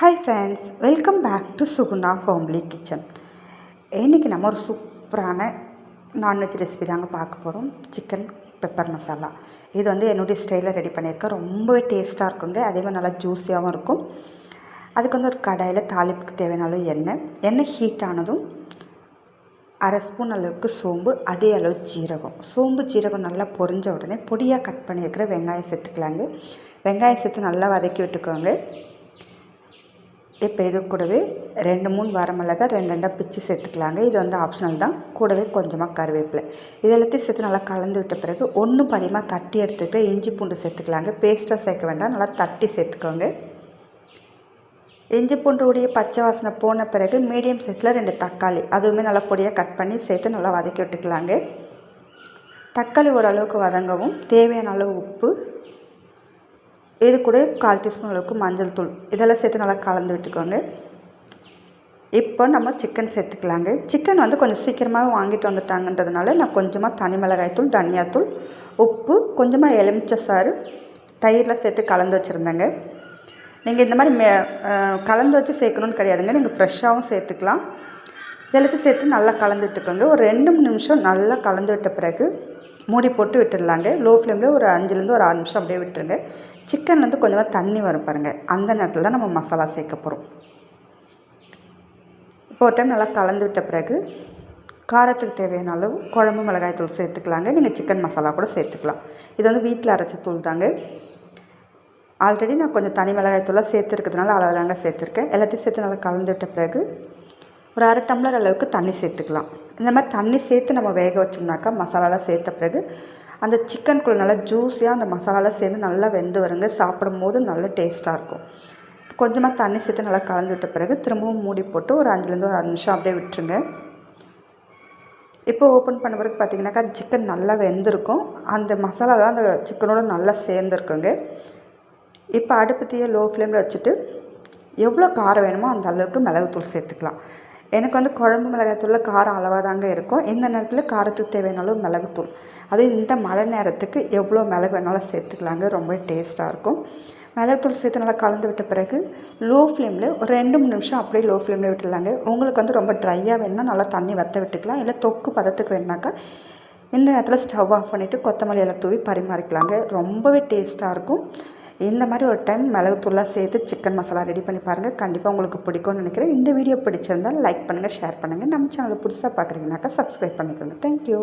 Hi friends welcome back to Suguna homely kitchen இன்றைக்கி நம்ம ஒரு சூப்பரான நான்வெஜ் ரெசிபி தாங்க பார்க்க போகிறோம் சிக்கன் பெப்பர் மசாலா இது வந்து என்னுடைய ஸ்டைலில் ரெடி பண்ணியிருக்கேன். ரொம்பவே டேஸ்ட்டாக இருக்குங்க. அதே மாதிரி நல்லா ஜூஸியாகவும் இருக்கும். அதுக்கு வந்து ஒரு கடாயில் தாளிப்புக்கு தேவையான அளவு எண்ணெய். எண்ணெய் ஹீட் ஆனதும் அரை ஸ்பூன் அளவுக்கு சோம்பு அதே அளவு ஜீரகம். சோம்பு ஜீரகம் நல்லா பொரிஞ்ச உடனே பொடியாக கட் பண்ணியிருக்கிற வெங்காயம் சேர்த்துக்கலாங்க. வெங்காயம் சேர்த்து நல்லா வதக்கி விட்டுக்கோங்க. இப்போ இது கூடவே ரெண்டு மூணு வரமிளகா ரெண்டு ரெண்டாக பிச்சு சேர்த்துக்கலாங்க. இது வந்து ஆப்ஷனல் தான். கூடவே கொஞ்சமாக கருவேப்பிலை. இது எல்லாத்தையும் சேர்த்து நல்லா கலந்து விட்ட பிறகு ஒன்றும் பதிகமாக தட்டி எடுத்துக்கிட்டு இஞ்சி பூண்டு சேர்த்துக்கலாங்க. பேஸ்ட்டாக சேர்க்க வேண்டாம். நல்லா தட்டி சேர்த்துக்கோங்க. இஞ்சி பூண்டுடைய பச்சை வாசனை போன பிறகு மீடியம் சைஸில் ரெண்டு தக்காளி. அதுவுமே நல்லா பொடியாக கட் பண்ணி சேர்த்து நல்லா வதக்கி விட்டுக்கலாங்க. தக்காளி ஓரளவுக்கு வதங்கவும் தேவையான அளவு உப்பு இது கூட கால் டீஸ்பூன் அளவுக்கு மஞ்சள் தூள். இதெல்லாம் சேர்த்து நல்லா கலந்து விட்டுக்கோங்க. இப்போ நம்ம சிக்கன் சேர்த்துக்கலாங்க. சிக்கன் வந்து கொஞ்சம் சீக்கிரமாக வாங்கிட்டு வந்துட்டாங்கன்றதுனால நான் கொஞ்சமாக தனி மிளகாய்த்தூள் தனியாத்தூள் உப்பு கொஞ்சமாக எலுமிச்சை சாறு தயிரில் சேர்த்து கலந்து வச்சுருந்தேங்க. நீங்கள் இந்த மாதிரி மே கலந்து வச்சு சேர்க்கணுன்னு கிடையாதுங்க. நீங்கள் ஃப்ரெஷ்ஷாகவும் சேர்த்துக்கலாம். இதெல்லாத்தையும் சேர்த்து நல்லா கலந்து விட்டுக்கோங்க. ஒரு ரெண்டு மூணு நிமிஷம் நல்லா கலந்து விட்ட பிறகு மூடி போட்டு விட்டுடலாங்க. லோ ஃப்ளேமில் ஒரு அஞ்சுலேருந்து ஒரு ஆறு நிமிஷம் அப்படியே விட்டுருங்க. சிக்கன் வந்து கொஞ்சமாக தண்ணி வரும் பாருங்கள் அந்த நேரத்தில் தான் நம்ம மசாலா சேர்க்க போகிறோம் இப்போ டைம் நல்லா கலந்து விட்ட பிறகு காரத்துக்கு தேவையான அளவு குழம்பு மிளகாய் தூள் சேர்த்துக்கலாங்க. நீங்கள் சிக்கன் மசாலா கூட சேர்த்துக்கலாம். இது வந்து வீட்டில் அரைச்ச தூள் தாங்க. ஆல்ரெடி நான் கொஞ்சம் தனி மிளகாய் தூளாக சேர்த்துருக்கிறதுனால அளவு தாங்க சேர்த்துருக்கேன். எல்லாத்தையும் சேர்த்து நல்லா கலந்து விட்ட பிறகு ஒரு அரை டம்ளர் அளவுக்கு தண்ணி சேர்த்துக்கலாம். இந்த மாதிரி தண்ணி சேர்த்து நம்ம வேக வச்சோம்னாக்கா மசாலாலாம் சேர்த்த பிறகு அந்த சிக்கனுக்குள்ளே நல்லா ஜூஸியாக அந்த மசாலாலாம் சேர்ந்து நல்லா வெந்து வருங்க. சாப்பிடும் போது நல்ல டேஸ்ட்டாக இருக்கும். கொஞ்சமாக தண்ணி சேர்த்து நல்லா கலந்து விட்ட பிறகு திரும்பவும் மூடி போட்டு ஒரு அஞ்சுலேருந்து ஒரு அஞ்சு நிமிஷம் அப்படியே விட்டுருங்க. இப்போ ஓப்பன் பண்ண பிறகு பார்த்திங்கனாக்கா சிக்கன் நல்லா வெந்திருக்கும். அந்த மசாலாலாம் அந்த சிக்கனோட நல்லா சேர்ந்துருக்குங்க. இப்போ அடுப்பு தீயை லோ ஃப்ளேமில் வச்சுட்டு எவ்வளோ காரம் வேணுமோ அந்த அளவுக்கு மிளகுத்தூள் சேர்த்துக்கலாம். எனக்கு வந்து குழம்பு மிளகாத்தூளில் காரம் அளவாக தாங்க இருக்கும். இந்த நேரத்தில் காரத்துக்கு தேவையான அளவு மிளகுத்தூள். அது இந்த மழை நேரத்துக்கு எவ்வளோ மிளகு வேணாலும் சேர்த்துக்கலாங்க. ரொம்ப டேஸ்ட்டாக இருக்கும். மிளகுத்தூள் சேர்த்து நல்லா கலந்து விட்ட பிறகு லோ ஃப்ளேமில் ஒரு ரெண்டு மூணு நிமிஷம் அப்படியே லோ ஃப்ளேமில் விட்டுடலாங்க. உங்களுக்கு வந்து ரொம்ப ட்ரையாக வேணுன்னா நல்லா தண்ணி வற்ற விட்டுக்கலாம். இல்லை தொக்கு பதத்துக்கு வேணுனாக்கா இந்த நேரத்தில் ஸ்டவ் ஆஃப் பண்ணிவிட்டு கொத்தமல்லி எல்லாம் தூவி பரிமாறிக்கலாங்க. ரொம்பவே டேஸ்ட்டாக இருக்கும். இந்த மாதிரி ஒரு டைம் மிளகுத்தூளாக சேர்த்து சிக்கன் மசாலா ரெடி பண்ணி பாருங்கள் கண்டிப்பாக உங்களுக்கு பிடிக்கும்னு நினைக்கிறேன். இந்த வீடியோ பிடிச்சிருந்தால் லைக் பண்ணுங்கள் ஷேர் பண்ணுங்கள் நம்ம சேனலை புதுசாக பார்க்குறீங்கனாக்கா சப்ஸ்கிரைப் பண்ணிக்கோங்க. தேங்க்யூ